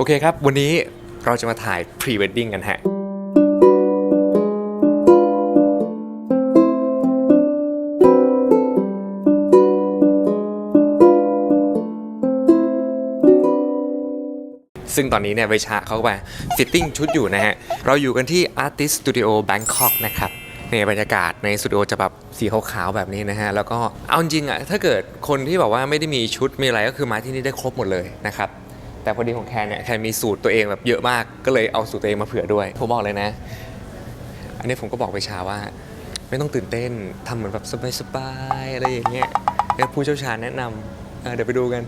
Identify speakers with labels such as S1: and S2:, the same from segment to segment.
S1: โอเคครับ วันนี้เราจะมาถ่ายพรีเวดดิ้งกันฮะซึ่งตอนนี้เนี่ยเวชาเขาก็มาฟิตติ้งชุดอยู่นะฮะ เราอยู่กันที่ Artist Studio Bangkok นะครับเนี่ยบรรยากาศในสตูดิโอจะแบบสีขาวๆแบบนี้นะฮะ แล้วก็เอาจริงอะถ้าเกิดคนที่แบบว่าไม่ได้มีชุดมีอะไรก็คือมาที่นี่ได้ครบหมดเลยนะครับ แต่พอดีของแคนเนี่ยแคนมีสูตรตัวเองแบบเยอะมากก็เลยเอาสูตรตัวเองมาเผื่อด้วย ผมบอกเลยนะ อันนี้ผมก็บอกไปชาว่า ไม่ต้องตื่นเต้นทำเหมือนแบบสบายๆอะไรอย่างเงี้ยเดี๋ยวผู้เชี่ยวชาญแนะนำเออเดี๋ยวไปดูกัน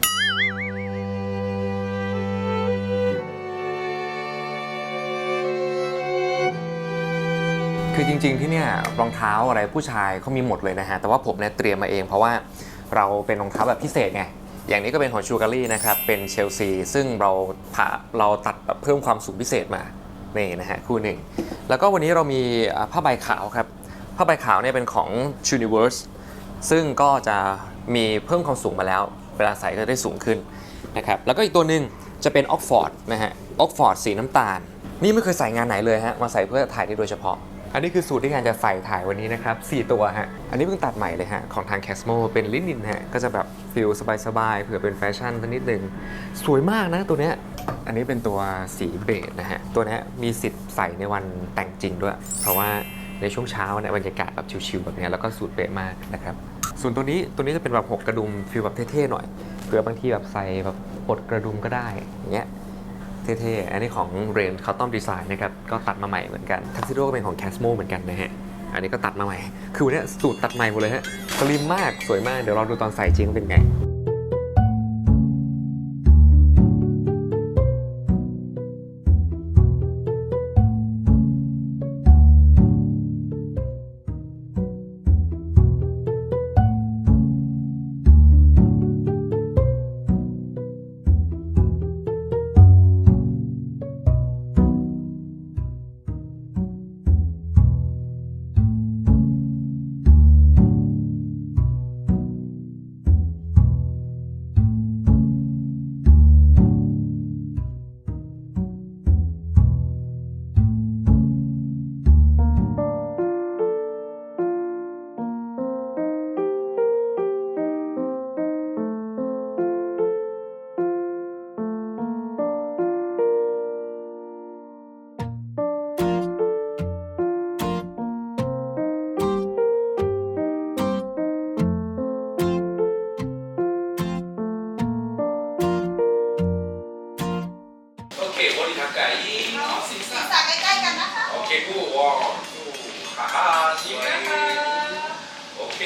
S1: คือจริง ๆ ที่เนี่ยรองเท้าอะไรผู้ชายเขามีหมดเลยนะฮะ แต่ว่าผมเนี่ยเตรียมมาเองเพราะว่าเราเป็นรองเท้าแบบพิเศษไง อย่างนี้ก็เป็นของชูการีนะครับ เป็นเชลซี ซึ่งเราผ่าเราตัดแบบเพิ่มความสูงพิเศษมานี่นะฮะคู่หนึ่ง แล้วก็วันนี้เรามีผ้าใบขาวครับผ้าใบขาวเนี่ยเป็นของ Universe ซึ่งก็จะมีเพิ่มความสูงมาแล้ว เวลาใส่ก็ได้สูงขึ้นนะครับแล้วก็อีกตัวหนึ่งจะเป็นออกฟอร์ดนะฮะออกฟอร์ดสีน้ำตาล นี่ไม่เคยใส่งานไหนเลยฮะมาใส่เพื่อถ่ายได้โดยเฉพาะ อันนี้คือสูตรที่การจะใส่ถ่ายวันนี้นะครับ 4 ตัวฮะ อันนี้เพิ่งตัดใหม่เลยฮะ ของทาง Casmo เป็นลินินฮะ ก็จะแบบฟิลสบายๆ เผื่อเป็นแฟชั่นสักนิดหนึ่งสวยมากนะตัวเนี้ย อันนี้เป็นตัวสีเบจนะฮะ ตัวเนี้ยมีสิทธิ์ใส่ในวันแต่งจริงด้วย เพราะว่าในช่วงเช้าเนี่ยบรรยากาศแบบชิลๆแบบเนี้ยแล้วก็สูตรเป๊ะมากนะครับ ส่วนตัวนี้ตัวนี้จะเป็นแบบหกกระดุมฟิลแบบเท่ๆหน่อย เผื่อบางทีแบบใส่แบบปลดกระดุมก็ได้อย่างเงี้ย เท่ๆ อันนี้ของเรนเขาต้อมดีไซน์นะครับก็ตัดมาใหม่เหมือนกันทักซิโดก็เป็นของ Casmo เหมือนกันนะฮะอันนี้ก็ตัดมาใหม่ คือวันเนี้ยสูตรตัดใหม่หมดเลยฮะสลิมมากสวยมากเดี๋ยวเราดูตอนใส่จริงเป็นไง กูวอฮ่าฮ่าชิมนะคะโอเ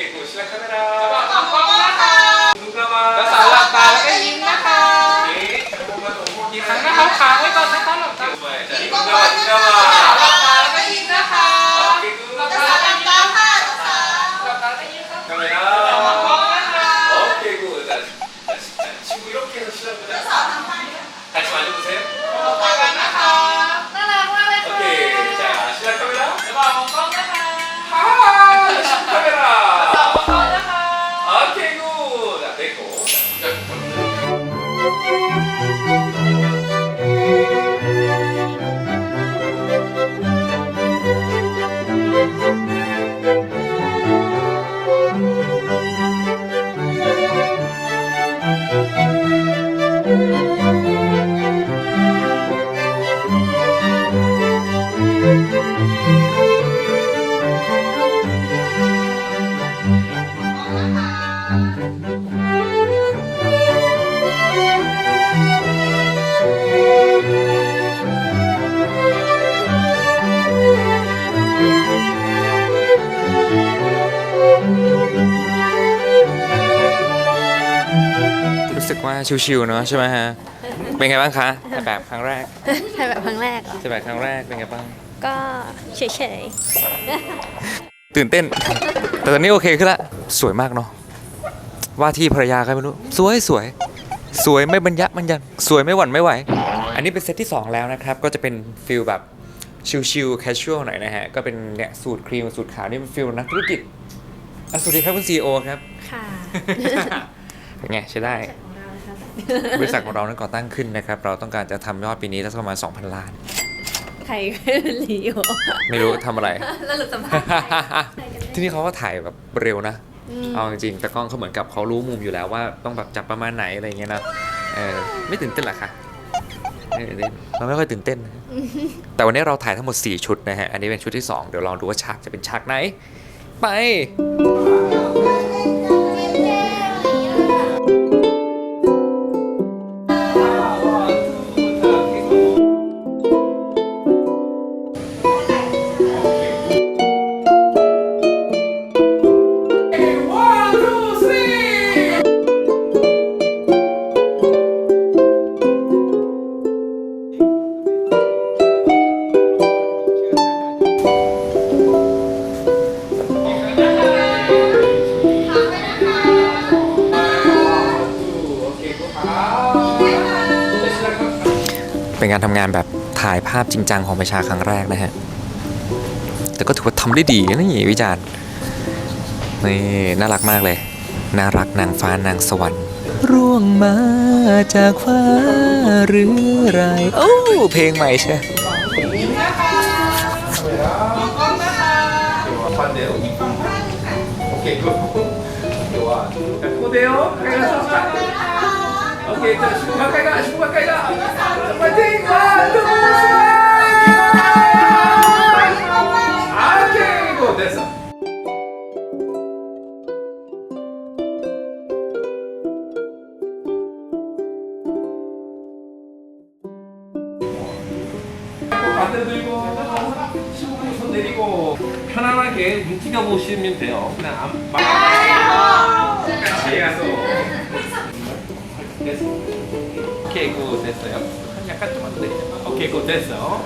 S1: กว่าชิวๆเนอะใช่ไหมฮะ เป็นไงบ้างคะถ่ายแบบครั้งแรก
S2: ถ่ายแบบครั้งแรกเหรอ
S1: ถ่ายแบบครั้งแรกเป็นไงบ้าง
S2: ก็เฉย
S1: ตื่นเต้น แต่ตอนนี้โอเคขึ้นละสวยมากเนาะว่าที่ภรรยาใครไม่รู้สวยสวยสวยไม่บรรยะบรรยันสวยไม่หวั่นไม่ไหว อันนี้เป็นเซตที่ 2 แล้วนะครับ ก็จะเป็นฟิลแบบชิลๆแคชชวลหน่อยนะฮะ ก็เป็นเนี่ยสูตรครีมสูตรขาวนี่เป็นฟิลนักธุรกิจอะสวัสดีครับคุณซีโอครับ
S2: ๆ ค่ะ
S1: เป็นไงใช้ได้
S2: ข
S1: บริษัทของเรานั้นก่อตั้งขึ้นนะครับ เราต้องการจะทำยอดปีนี้ได้สักประมาณ 2,000 ล้าน
S2: ใครเป็นลีโอ
S1: ไม่รู้ทำอะไร
S2: แล้วหลุดสัมภาษณ์ใคร
S1: ที่นี่เขาก็ถ่ายแบบเร็วนะเอาจริงๆแต่กล้องเขาเหมือนกับเขารู้มุมอยู่แล้วว่าต้องแบบจับประมาณไหนอะไรเงี้ยนะเออไม่ตื่นเต้นเหรอคะไม่ตื่นเต้นเราไม่ค่อยตื่นเต้นนะแต่วันนี้เราถ่ายทั้งหมด 4 ชุดนะฮะ อันนี้เป็นชุดที่ 2 เดี๋ยวลองดูว่าฉากจะเป็นฉากไหน ไปเป็าพจริงจังของประชาครั้งแรกนะฮะ แต่ก็ถือว่าทำได้ดีนนี่วิจารณ์นี่น่ารักมากเลย น่ารักนางฟ้านางสวรรค์ ร่วงมาจากฟ้าหรือไร โอ้เพลงใหม่ใช่
S3: โอเค 편안하게 움직여 보시면 돼요. 그냥 안 막. 잘 가서. 됐어. 오케이, 굿 됐어요. 약간 좀만 더. 오케이, 굿 됐어.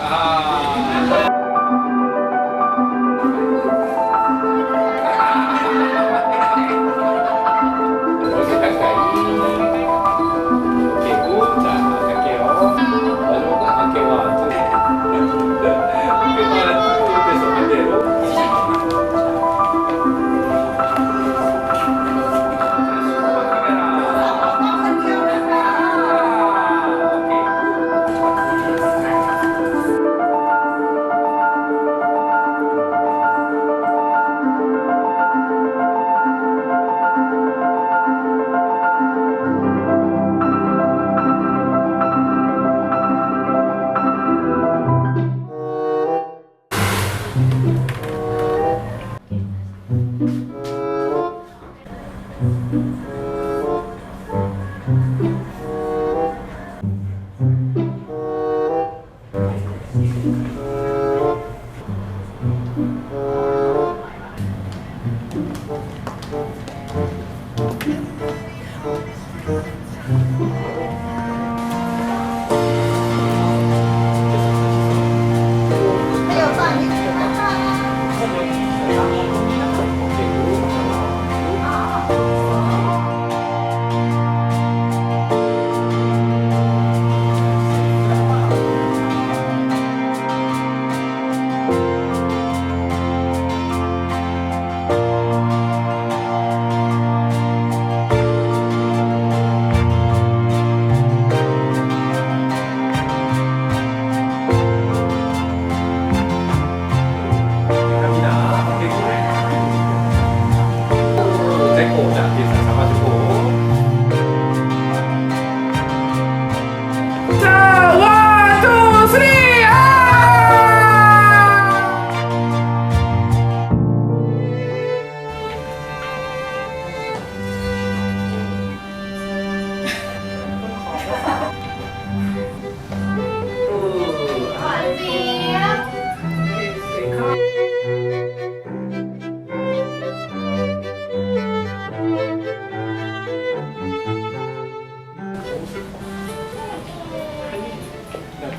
S3: 아.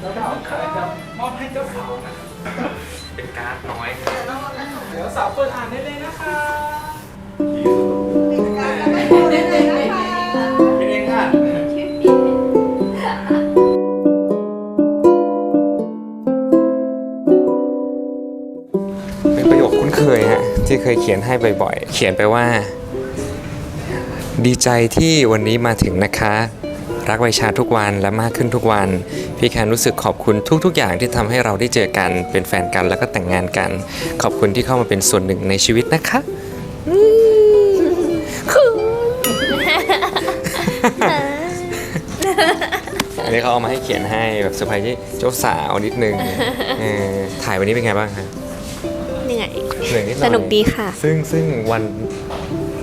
S3: มอบให้เจ้าสาวนะ
S1: เป็นการ์ดน้อย
S3: เดี๋ยวสาวเปิดอ่านได้เลยนะคะ
S1: เป็นเองค่ะเป็นประโยคคุ้นเคยฮะที่เคยเขียนให้บ่อยๆ เขียนไปว่า ดีใจที่วันนี้มาถึงนะคะ รักไวชาทุกวันและมากขึ้นทุกวัน พี่แคนรู้สึกขอบคุณทุกๆ อย่างที่ทำให้เราได้เจอกัน เป็นแฟนกันแล้วก็แต่งงานกัน ขอบคุณที่เข้ามาเป็นส่วนหนึ่งในชีวิตนะคะอืมอันนี้เขาเอามาให้เขียนให้แบบเซอร์ไพรส์ที่เจ้าสาวนิดนึงเออถ่ายวันนี้เป็นไงบ้างคะ
S2: เหนื่อย
S1: เหนื่อยนิดหน่อย
S2: สนุกดีค่ะ
S1: ซึ่งซึ่งวัน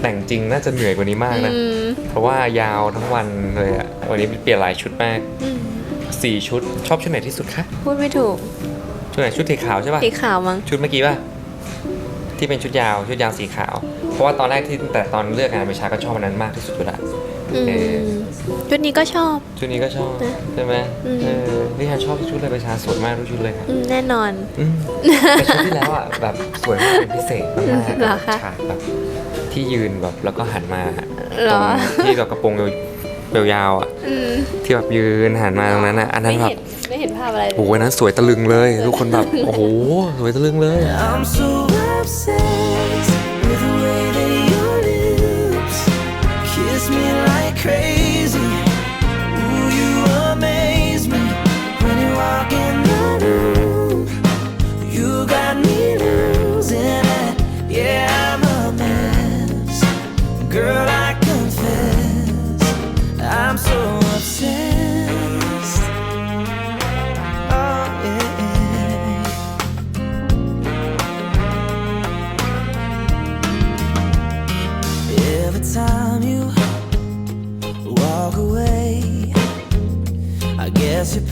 S1: แต่งจริงน่าจะเหนื่อยกว่านี้มากนะ
S2: อืม
S1: เพราะว่ายาวทั้งวันเลยอะวันนี้เปลี่ยนหลายชุดมาก
S2: อืม
S1: สี่ชุด ชอบชุดไหนที่สุดคะ
S2: พูดไม่ถูก
S1: ชุดไหนชุดสีขาวใช่ป่ะ
S2: สีขาวมั้ง
S1: ชุดเมื่อกี้ป่ะ ที่เป็นชุดยาวชุดยาวสีขาว เพราะว่าตอนแรกที่แต่ตอนเลือกงานไปชาก็ชอบอันนั้นมากที่สุดอยู่ละ
S2: อื
S1: เออ
S2: มชุดนี้ก็ชอบ
S1: ชุดนี้ก็ชอบ
S2: นะ
S1: ใช่ไหม
S2: อืม
S1: เออพี่ชาชอบทุกชุดเลยไปชาสวยมากทุกชุดเลยค่ะ
S2: อืมแน่นอน
S1: อืมแต่ชุดที่แล้วอะแบบสวยมากเป็นพิเศษมากๆ
S2: เหรอคะ
S1: ฉากแบบ ที่ยืนแบบแล้วก็หันมา
S2: เหร
S1: ตร
S2: อ
S1: งที่แบบกระโปรงยาวๆอะ
S2: อืม
S1: ที่แบบยืนหันมาตรงนั้นอะอันนั้น
S2: ไม่
S1: แบบ
S2: เห็นไม่เห็นภาพอะไรเลย
S1: โอ้โหอันนั้นสวยตะลึงเลย ทุกคนแบบโอ้โหสวยตะลึงเลย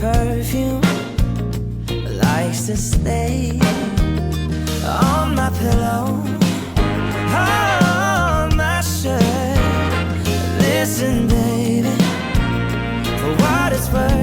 S4: perfume likes to stay on my pillow, on my shirt. Listen, baby, for what it's worth.